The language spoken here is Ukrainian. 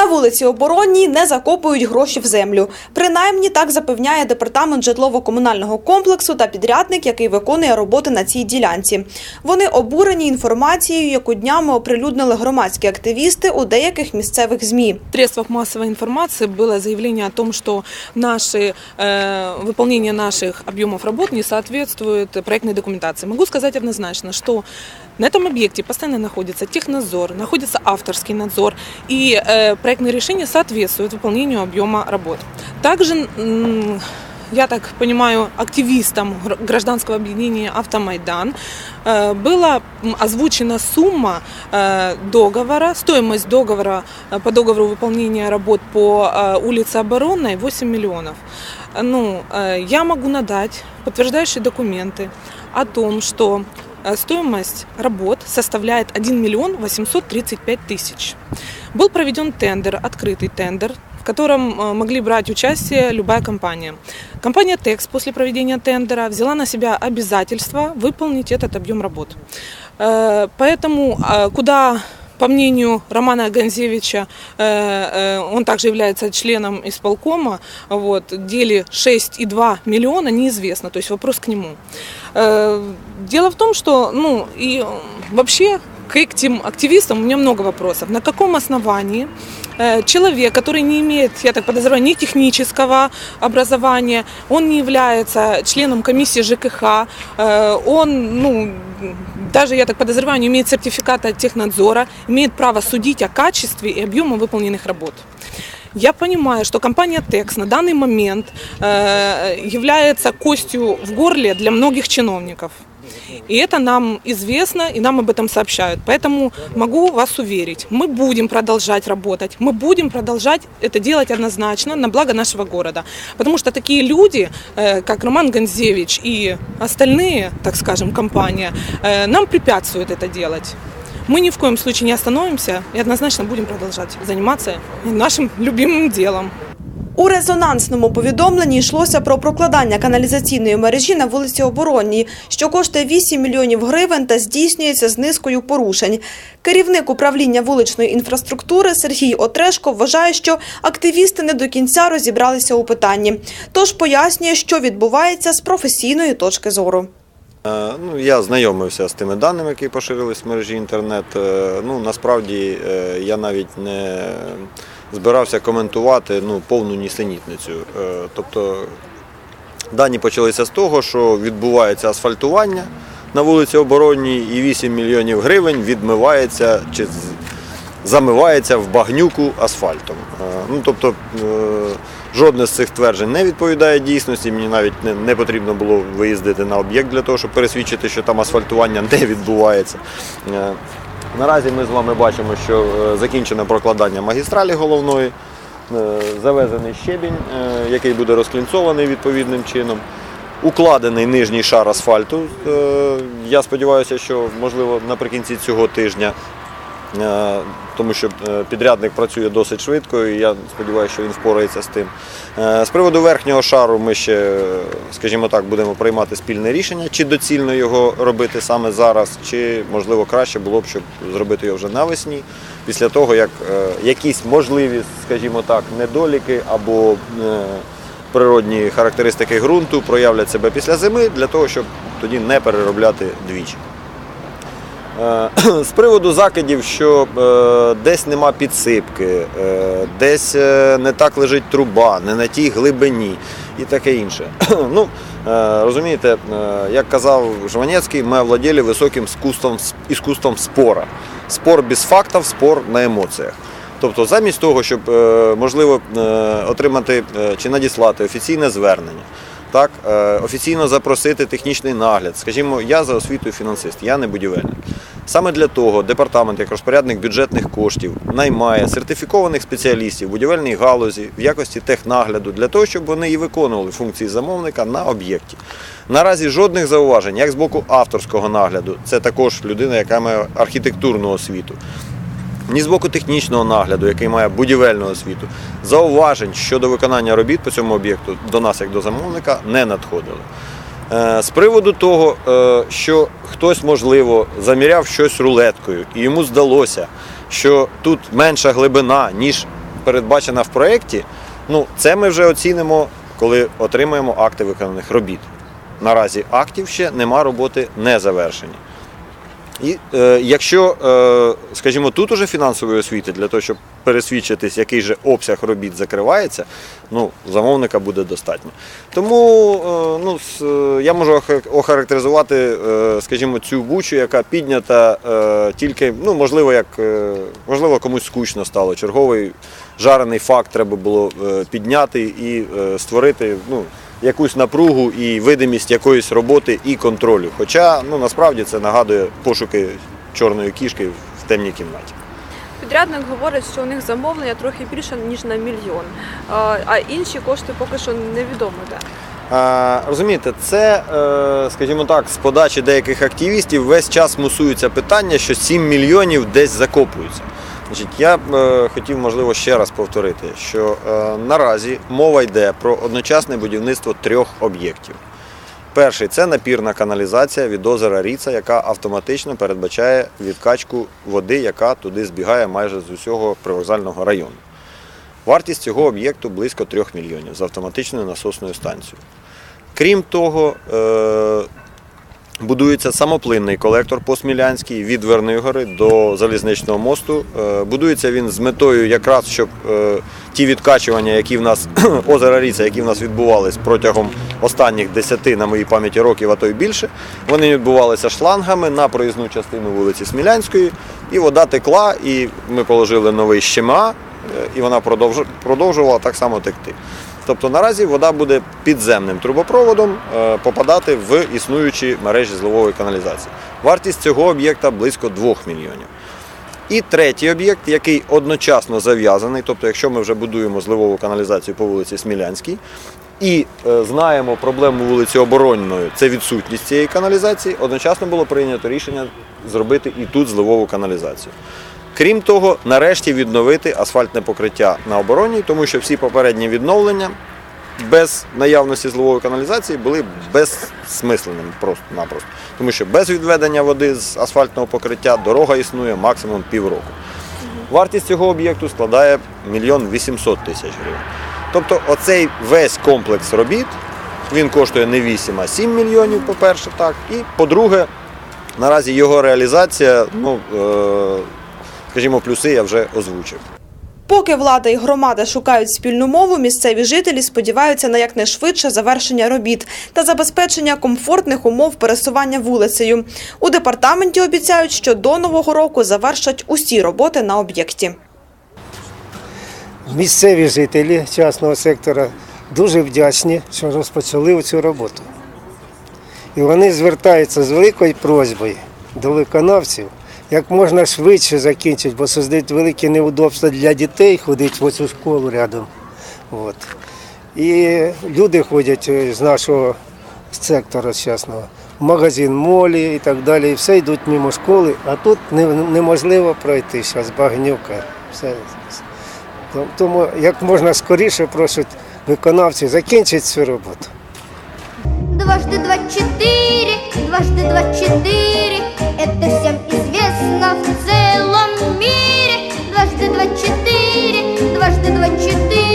На вулиці Оборонній не закопують гроші в землю. Принаймні так запевняє департамент житлово-комунального комплексу та підрядник, який виконує роботи на цій ділянці. Вони обурені інформацією, яку днями оприлюднили громадські активісти у деяких місцевих змі. В средствах массовой информации было заявление о том, что наши, э, выполнение наших объемов работ не соответствует проектной документации. Могу сказать однозначно, что на этом объекте постоянно находится технадзор, находится авторский надзор, и э, проектные решения соответствуют выполнению объема работ. Также, я так понимаю, активистам гр- гражданского объединения «Автомайдан» э, была озвучена сумма э, договора, стоимость договора по договору выполнения работ по улице Оборонной 8 миллионов. Ну, я могу надать подтверждающие документы о том, что стоимость работ составляет 1 миллион 835 тысяч. Был проведен тендер, открытый тендер, в котором э, могли брать участие любая компания. Компания «Текс» после проведения тендера взяла на себя обязательство выполнить этот объем работ. Э, Поэтому э, куда по мнению Романа Ганзевича, э, э, он также является членом исполкома, вот, дели 6,2 миллиона неизвестно, то есть вопрос к нему. Э, Дело в том, что, ну, и вообще к этим активистам у меня много вопросов. На каком основании э, человек, который не имеет, я так подозреваю, ни технического образования, он не является членом комиссии ЖКХ, э, он, ну, даже, я так подозреваю, не имеет сертификата технадзора, имеет право судить о качестве и объеме выполненных работ. Я понимаю, что компания Текс на данный момент э, является костью в горле для многих чиновников. И это нам известно, и нам об этом сообщают. Поэтому могу вас уверить, мы будем продолжать работать, мы будем продолжать это делать однозначно на благо нашего города. Потому что такие люди, э, как Роман Гонзевич и остальные, так скажем, компания, э, нам препятствуют это делать. Мы ни в коем случае не остановимся и однозначно будем продолжать заниматься нашим любимым делом. У резонансному повідомленні йшлося про прокладання каналізаційної мережі на вулиці Оборонній, що коштує 8 мільйонів гривень та здійснюється з низкою порушень. Керівник управління вуличної інфраструктури Сергій Отрешко вважає, що активісти не до кінця розібралися у питанні. Тож пояснює, що відбувається з професійної точки зору. Е, Ну, я знайомився з тими даними, які поширились в мережі інтернет. Е, Ну, насправді е, я навіть не збирався коментувати ну, повну нісенітницю. Е, Тобто дані почалися з того, що відбувається асфальтування на вулиці Оборонній і 8 мільйонів гривень відмивається чи замивається в багнюку асфальтом. Е, Ну, тобто е, жодне з цих тверджень не відповідає дійсності. Мені навіть не, не потрібно було виїздити на об'єкт для того, щоб пересвідчити, що там асфальтування не відбувається. Е, Наразі ми з вами бачимо, що закінчене закінчено прокладання магістралі головної, е, завезений щебінь, е, який буде розклінцований відповідним чином. Укладений нижній шар асфальту. Е, Я сподіваюся, що можливо наприкінці цього тижня Е, тому що е, підрядник працює досить швидко, і я сподіваюся, що він впорається з тим. Е, З приводу верхнього шару ми ще, е, скажімо так, будемо приймати спільне рішення, чи доцільно його робити саме зараз, чи можливо краще було б, щоб зробити його вже навесні, після того, як е, якісь можливі, скажімо так, недоліки або е, природні характеристики ґрунту проявлять себе після зими, для того, щоб тоді не переробляти двічі. Е, З приводу закидів, що е, десь нема підсипки, е, десь не так лежить труба, не на тій глибині і таке інше. ну, розумієте, як казав Жванецький, ми овладіли високим іскусством, іскусством спора. Спор без фактів, спор на емоціях. Тобто, замість того, щоб можливо отримати чи надіслати офіційне звернення, так, офіційно запросити технічний нагляд. Скажімо, я за освітою фінансист, я не будівельник. Саме для того департамент, як розпорядник бюджетних коштів, наймає сертифікованих спеціалістів в будівельній галузі в якості технагляду для того, щоб вони і виконували функції замовника на об'єкті. Наразі жодних зауважень, як з боку авторського нагляду, це також людина, яка має архітектурну освіту, ні з боку технічного нагляду, який має будівельну освіту, зауважень щодо виконання робіт по цьому об'єкту до нас, як до замовника, не надходили. Е, З приводу того, е, що хтось, можливо, заміряв щось рулеткою, і йому здалося, що тут менша глибина, ніж передбачена в проєкті, ну, це ми вже оцінимо, коли отримаємо акти виконаних робіт. Наразі актів ще нема роботи не завершені. І е, якщо, е, скажімо, тут уже фінансової освіти для того, щоб пересвідчитись, який же обсяг робіт закривається, ну, замовника буде достатньо. Тому е, ну, с- е, я можу охар- охарактеризувати, е, скажімо, цю бучу, яка піднята е, тільки, ну, можливо, як, е, можливо, комусь скучно стало. Черговий жарений факт треба було е, підняти і е, створити. Ну, якусь напругу і видимість якоїсь роботи і контролю. Хоча ну насправді це нагадує пошуки чорної кішки в темній кімнаті. Підрядник говорить, що у них замовлення трохи більше ніж на мільйон, а, інші кошти поки що невідомо де. Розумієте, це, е, скажімо так, з подачі деяких активістів весь час мусується питання, що 7 мільйонів десь закопуються. Значить, я б е, хотів, можливо, ще раз повторити, що е, наразі мова йде про одночасне будівництво трьох об'єктів. Перший це напірна каналізація від озера Ріца, яка автоматично передбачає відкачку води, яка туди збігає майже з усього привокзального району. Вартість цього об'єкту близько 3 мільйонів з автоматичною насосною станцією. Крім того, е, будується самоплинний колектор Посмілянський від Верної гори до залізничного мосту. Е, Будується він з метою якраз, щоб е, ті відкачування, які в нас озера Ріца, які в нас відбувались протягом останніх 10 на моїй пам'яті років, а то й більше, вони відбувалися шлангами на проїзну частину вулиці Смілянської, і вода текла, і ми положили новий щема, е, і вона продовжувала так само текти. Тобто наразі вода буде підземним трубопроводом е, попадати в існуючі мережі зливової каналізації. Вартість цього об'єкта близько 2 мільйонів. І третій об'єкт, який одночасно зав'язаний, тобто, якщо ми вже будуємо зливову каналізацію по вулиці Смілянській і е, знаємо проблему вулиці Оборонної, це відсутність цієї каналізації, одночасно було прийнято рішення зробити і тут зливову каналізацію. Крім того, нарешті відновити асфальтне покриття на обороні, тому що всі попередні відновлення без наявності зливової каналізації були безсмисленними просто-напросто. Тому що без відведення води з асфальтного покриття дорога існує максимум півроку. Вартість цього об'єкту складає 1 мільйон 800 тисяч гривень. Тобто оцей весь комплекс робіт, він коштує не 8, а 7 мільйонів, по-перше, так. І по-друге, наразі його реалізація, ну, е, скажімо, плюси я вже озвучив. Поки влада і громада шукають спільну мову, місцеві жителі сподіваються на якнайшвидше завершення робіт та забезпечення комфортних умов пересування вулицею. У департаменті обіцяють, що до нового року завершать усі роботи на об'єкті. Місцеві жителі частного сектора дуже вдячні, що розпочали цю роботу. І вони звертаються з великою просьбою до виконавців, як можна швидше закінчити, бо создають великі неудобства для дітей ходити в цю школу рядом. От. І люди ходять е, з нашого сектора частного в магазин молі і так далі. І все йдуть мимо школи, а тут не- неможливо пройти зараз багнюка. Все. Тому- Тому як можна скоріше просять виконавців закінчити цю роботу. Дважды два четыре, дважды два четыре, это всем известно в целом